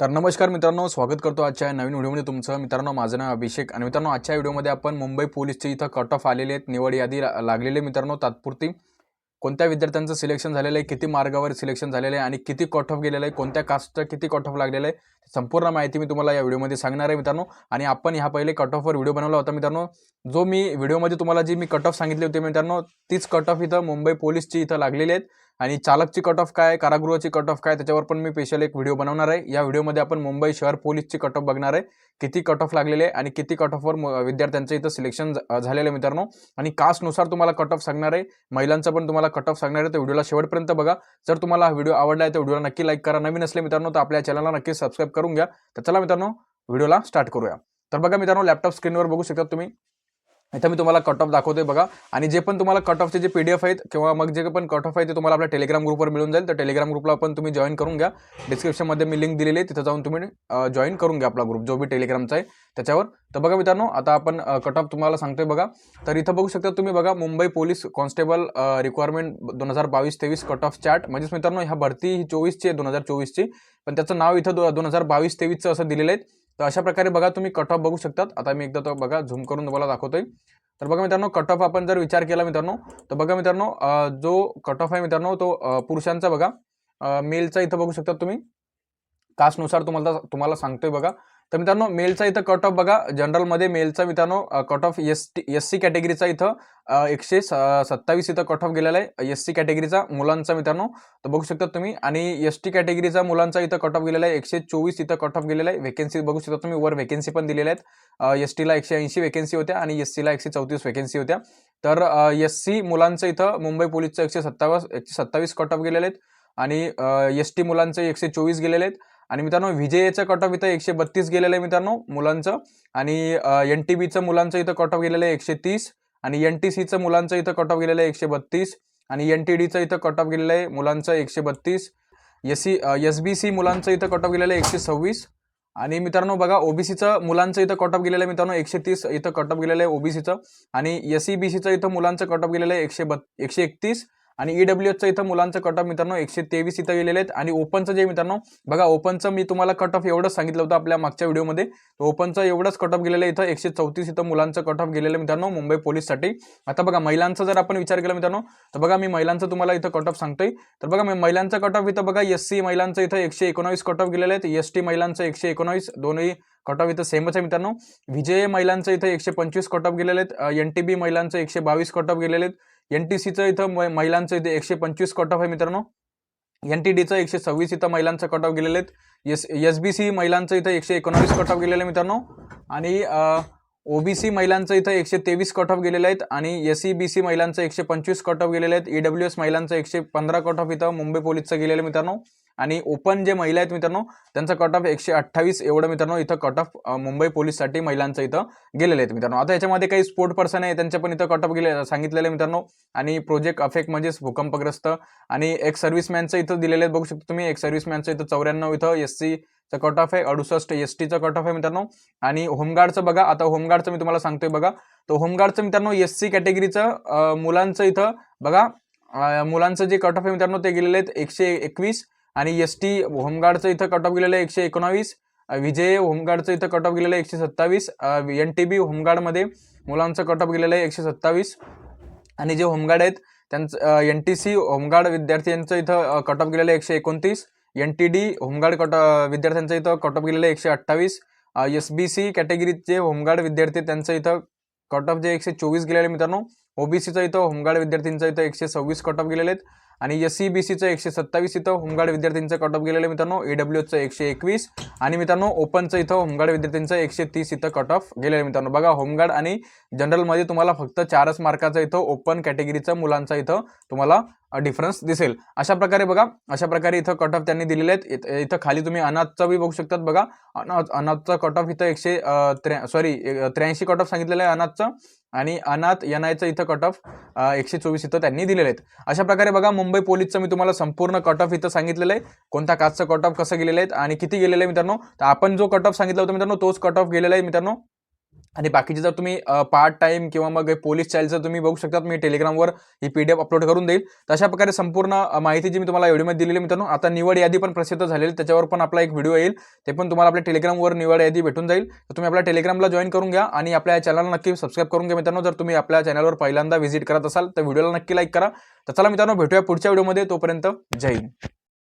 तर नमस्कार मित्रांनो स्वागत करतो आजच्या नवीन व्हिडिओमध्ये तुमचं. मित्रांनो माझं नाव अभिषेक आणि मित्रांनो आजच्या व्हिडिओमध्ये आपण मुंबई पोलीसचे इथं कट ऑफ आलेले आहेत. निवड यादी लागलेले मित्रांनो तात्पुरती. कोणत्या विद्यार्थ्यांचं सिलेक्शन झालेलं आहे किती मार्गावर सिलेक्शन झालेलं आहे आणि किती कट ऑफ गेलेलं आहे कोणत्या कास्टचं किती कट ऑफ लागलेलं आहे संपूर्ण माहिती मी तुम्हाला या व्हिडिओमध्ये सांगणार आहे मित्रांनो. आणि आपण ह्या पहिले कट ऑफवर व्हिडिओ बनवला होता मित्रांनो. जो मी व्हिडिओमध्ये तुम्हाला जी मी कट ऑफ सांगितली होती मित्रांनो तीच कट ऑफ इथं मुंबई पोलीसची इथं लागलेली आहेत. आणि चालकची कट ऑफ काय कारागृहाची कट ऑफ काय त्याच्यावर पण मी स्पेशल एक व्हिडिओ बनवणार आहे. या व्हिडिओमध्ये आपण मुंबई शहर पोलीसची कट ऑफ बघणार आहे. किती कट ऑफ लागलेले आहे आणि किती कट ऑफवर विद्यार्थ्यांचं इथं सिलेक्शन झालेलं आहे मित्रांनो. आणि कास्टनुसार तुम्हाला कट ऑफ सांगणार आहे. महिलांचं पण तुम्हाला कट ऑफ सांगणार आहे. तर व्हिडिओला शेवटपर्यंत बघा. जर तुम्हाला हा व्हिडिओ आवडला आहे तर व्हिडिओला नक्की लाईक करा. नवीन असले मित्रांनो तर आपल्या चॅनलला नक्की सबस्क्राईब करून घ्या. तर चला मित्रांनो व्हिडिओला स्टार्ट करूया. तर बघा मित्रांनो लॅपटॉप स्क्रीनवर बघू शकता तुम्ही. इथं मी तुम्हाला कट ऑफ दाखवतोय बघा. आणि जे पण तुम्हाला cut ऑफचे J P D F आहेत किंवा मग जे पण कट ऑफ आहे ते तुम्हाला आपल्या टेलिग्राम ग्रुपवर मिळून जाईल. तर टेलिग्राम ग्रुपला पण तुम्ही जॉईन करून घ्या. डिस्क्रिप्शनमध्ये मी लिंक दिलेली आहे. तिथं जाऊन तुम्ही जॉईन करून घ्या आपला ग्रुप जो बी टेलिग्रामचा आहे. त्याच्यावर. तर बघा मित्रांनो आता आपण कट ऑफ तुम्हाला सांगतोय बघा. तर इथं बघू शकता तुम्ही बघा मुंबई पोलीस कॉन्स्टेबल रिक्वायरमेंट दोन हजार बावीस तेवीस कट ऑफ चॅट म्हणजेच मित्रांनो ह्या भरती ही चोवीसची आहे दोन हजार चोवीसची. पण त्याचं नाव इथं दो दोन हजार बावीस तेवीसचं असं दिलेलं आहे. तर अशा प्रकारे बघा तुम्ही कट ऑफ बघू शकतात. आता मी एकदा तो बघा झूम करून तुम्हाला दाखवतोय. तर बघा मित्रांनो कट ऑफ आपण जर विचार केला मित्रांनो तर बघा मित्रांनो जो कट ऑफ आहे मित्रांनो तो पुरुषांचा बघा. मेलचा इथं बघू शकतात तुम्ही. कास्टनुसार तुम्हाला तुम्हाला सांगतोय बघा. तर मित्रांनो मेलचा इथं कट ऑफ बघा. जनरलमध्ये मेलचा मित्रांनो cut off S T S C कॅटेगरीचा इथं एकशे स- सत्तावीस इथं कट ऑफ गेलेला आहे. एस सी कॅटेगरीचा मुलांचा मित्रांनो तर बघू शकता तुम्ही. आणि एस टी कॅटेगरीचा मुलांचा इथं कट ऑफ गेलेला आहे. एकशे चोवीस इथं कट ऑफ गेलेला आहे. वेकेन्सी बघू शकता तुम्ही. वर वेकेन्सी पण दिलेल्या आहेत. एस टीला एकशे ऐंशी वेकेन्सी होत्या आणि एस सीला एकशे चौतीस वेकेन्सी होत्या. तर एस सी मुलांचं इथं मुंबई पोलीसचं एकशे सत्तावीस एकशे सत्तावीस कट ऑफ गेलेले आहेत. आणि एस टी मुलांचं एकशे चोवीस गेलेले आहेत. आणि मित्रांनो विजयचं कट ऑफ इथं एकशे बत्तीस गेलेलं आहे मित्रांनो मुलांचं. आणि एन टी बीचं मुलांचं इथं कट ऑफ गेलेलं आहे एकशे तीस. आणि एन टी सीचं मुलांचं इथं कट ऑफ गेलेलं आहे एकशे बत्तीस. आणि एन टी डीचं इथं कट ऑफ गेलेलं आहे मुलांचं एकशे बत्तीस. S C S B C मुलांचं इथं कट ऑफ गेलेलं आहे एकशे सव्वीस. आणि मित्रांनो बघा ओबीसीचं मुलांचं इथं कट ऑफ गेलेलं आहे मित्रांनो एकशे तीस इथं कट ऑफ गेलेलं आहे ओबीसीचं आणि एस सी बी सीचं इथं मुलांचं कट ऑफ गेलेलं आहे एकशे बत् एकशे एकतीस. आणि ई एसचं इथं मुलांचं कट ऑफ मित्रांनो एकशे तेवीस इथं गेलेले आहेत आणि ओपनचं जे मित्रांनो बघा ओपनचं मी तुम्हाला कट ऑफ एवढंच सांगितलं होतं आपल्या मागच्या व्हिडिओमध्ये ओपनचं एवढंच कट ऑफ गेलेलं आहे इथं एकशे चौतीस इथं मुलांचं कट ऑफ गेलेलं मित्रांनो मुंबई पोलीससाठी आता बघा महिलांचा जर आपण विचार केला मित्रांनो तर बघा मी महिलांचं तुम्हाला इथं कट ऑफ सांगतोय तर बघा मी महिलांचा कट ऑफ इथं बघा एस सी महिलांचं इथं एकशे एकोणावीस कट ऑफ गेलेले आहेत एस टी महिलांचं एकशे एकोणावीस दोन्ही कट ऑफ इथं सेमच आहे मित्रांनो विजय महिलांचं इथं एकशे पंचवीस कट ऑफ गेलेले आहेत एन टी बी महिलांचं एकशे बावीस कट ऑफ गेलेले आहेत एन टी सीचं इथं महिलांचं इथे एकशे पंचवीस कट ऑफ आहे मित्रांनो. एन टी डीचं एकशे सव्वीस इथं महिलांचं कट ऑफ गेलेले आहेत. एस एस बी सी महिलांचं इथं एकशे एकोणावीस कट ऑफ गेलेलं आहे मित्रांनो. आणि ओबीसी महिलांचं इथं एकशे तेवीस कट ऑफ गेलेले आहेत. आणि एस सी बी सी महिलांचं एकशे पंचवीस कट ऑफ गेलेले आहेत. ईडब्ल्यू एस महिलांचं एकशे पंधरा कट ऑफ इथं मुंबई पोलीसचं गेलेलं मित्रांनो. आणि ओपन जे महिला आहेत मित्रांनो त्यांचा कट ऑफ एकशे अठ्ठावीस एवढं मित्रांनो इथं कट ऑफ मुंबई पोलीससाठी महिलांचं इथं गेलेले आहेत मित्रांनो. आता याच्यामध्ये काही स्पोर्ट पर्सन आहे त्यांचे पण इथं कट ऑफ गेले सांगितलेले मित्रांनो. आणि प्रोजेक्ट अफेक्ट म्हणजेच भूकंपग्रस्त आणि एक सर्व्हिसमॅनचं इथं दिलेले आहेत बघू शकता तुम्ही एक सर्व्हिसमॅनचं इथं चौऱ्याण्णव इथं एस चा कट ऑफ आहे अडुसष्ट एस टीचा कट ऑफ आहे मित्रांनो. आणि होमगार्डचं बघा आता होमगार्डचं मी तुम्हाला सांगतोय बघा. तर होमगार्डचं मित्रांनो एस सी कॅटेगरीचं मुलांचं इथं बघा मुलांचं जे कट ऑफ आहे मित्रांनो ते गेलेले आहेत एकशे एकवीस. आणि एस टी होमगार्डचं इथं कट ऑफ गेलेलं आहे एकशे एकोणावीस विजय होमगार्डचं इथं कट ऑफ गेलेलं आहे एकशे सत्तावीस एन टी बी होमगार्डमध्ये मुलांचं कट ऑफ गेलेलं आहे एकशे सत्तावीस. आणि जे होमगार्ड आहेत त्यांचं एन टी सी होमगार्ड विद्यार्थ्यांचं इथं कट ऑफ गेलेलं आहे एकशे एकोणतीस N T D home guard cut विद्यार्थ्यांचं इथं कट ऑफ गेलेलं आहे एकशे अठ्ठावीस एस बी सी कॅटेगरीचे होमगार्ड विद्यार्थी त्यांचं इथं कट ऑफ जे एकशे चोवीस गेलेले मित्रांनो ओबीसीचं इथं होमगार्ड विद्यार्थ्यांचं इथं एकशे सव्वीस कट ऑफ गेलेले आहेत. आणि एस सी बी सीचं एकशे सत्तावीस इथं होमगार्ड विद्यार्थ्यांचं कट ऑफ गेलेलं मित्रांनो मित्रांनो ईडब्ल्यूचं एकशे एकवीस. आणि मित्रांनो ओपनचं इथं होमगार्ड विद्यार्थ्यांचं एकशे तीस इथं कट ऑफ गेलेलं मित्रांनो. बघा होमगार्ड आणि जनरलमध्ये तुम्हाला फक्त चारच मार्काचं इथं ओपन कॅटेगरीचं मुलांचा इथं तुम्हाला डिफरन्स दिसेल. अशा प्रकारे बघा अशा प्रकारे इथं कट ऑफ त्यांनी दिलेले आहेत. इथं- इथं खाली तुम्ही अनाथचा बी बघू शकतात बघा. अनाथ अनाथचा कट ऑफ इथं एकशे त्र्या सॉरी त्र्याऐंशी कट ऑफ सांगितलेलं आहे अनाथचं. आणि अनाथ एन आयचं इथं कट ऑफ एकशे चोवीस इथं त्यांनी दिलेले आहेत. अशा प्रकारे बघा मुंबई पोलीसचं मी तुम्हाला संपूर्ण कट ऑफ इथं सांगितलेलं आहे. कोणत्या काचचं कट ऑफ कसं गेलेलं आहे आणि किती गेलेलं आहे मित्रांनो? तर आपण जो कट ऑफ सांगितला होता मित्रांनो तोच कट ऑफ गेलेला आहे मित्रांनो. आणि बाकीचे जर तुम्ही पार्ट टाइम किंवा मग पोलीस चाईल्डचं तुम्ही बघू शकता मी टेलिग्रामवर ही पी डी एफ अपलोड करून देईल. तशा प्रकारे संपूर्ण माहिती जी मी तुम्हाला व्हिडिओमध्ये दिलेली मित्रांनो आता निवड यादी पण प्रसिद्ध झालेली त्याच्यावर पण आपला एक व्हिडिओ येईल. ते पण तुम्हाला आपल्या टेलिग्रामवर निवड यादी भेटून जाईल. तर तुम्ही आपल्या टेलिग्रामला जॉईन करून घ्या आणि आपल्या चॅनलला नक्की सबस्क्राईब करून घ्या मित्रांनो. जर तुम्ही आपल्या चॅनलवर पहिल्यांदा व्हिजिट करत असाल तर व्हिडिओला नक्की लाईक करा. तर चला मित्रांनो भेटूया पुढच्या व्हिडिओमध्ये तोपर्यंत जय हिंद.